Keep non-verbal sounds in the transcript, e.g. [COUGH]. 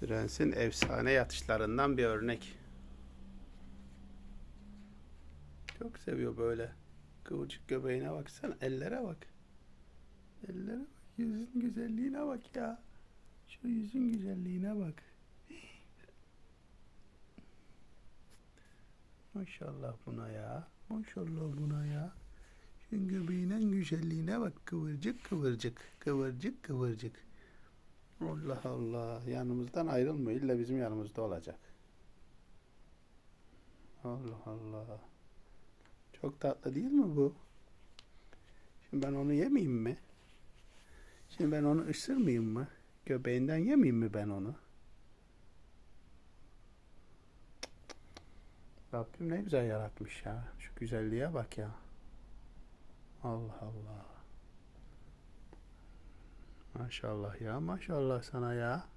Prensin efsane yatışlarından bir örnek. Çok seviyor böyle. Kıvırcık göbeğine baksana. Ellere bak. Ellere bak. Yüzün güzelliğine bak ya. Şu yüzün güzelliğine bak. [GASPS] Maşallah buna ya. Maşallah buna ya. Şu göbeğinin güzelliğine bak. Kıvırcık kıvırcık. Kıvırcık kıvırcık. Allah Allah. Yanımızdan ayrılmıyor. İlla bizim yanımızda olacak. Allah Allah. Çok tatlı değil mi bu? Şimdi ben onu yemeyeyim mi? Şimdi ben onu ısırmayayım mı? Göbeğinden yemeyeyim mi ben onu? Rabbim ne güzel yaratmış ya. Şu güzelliğe bak ya. Allah Allah. Maşallah ya maşallah sana ya.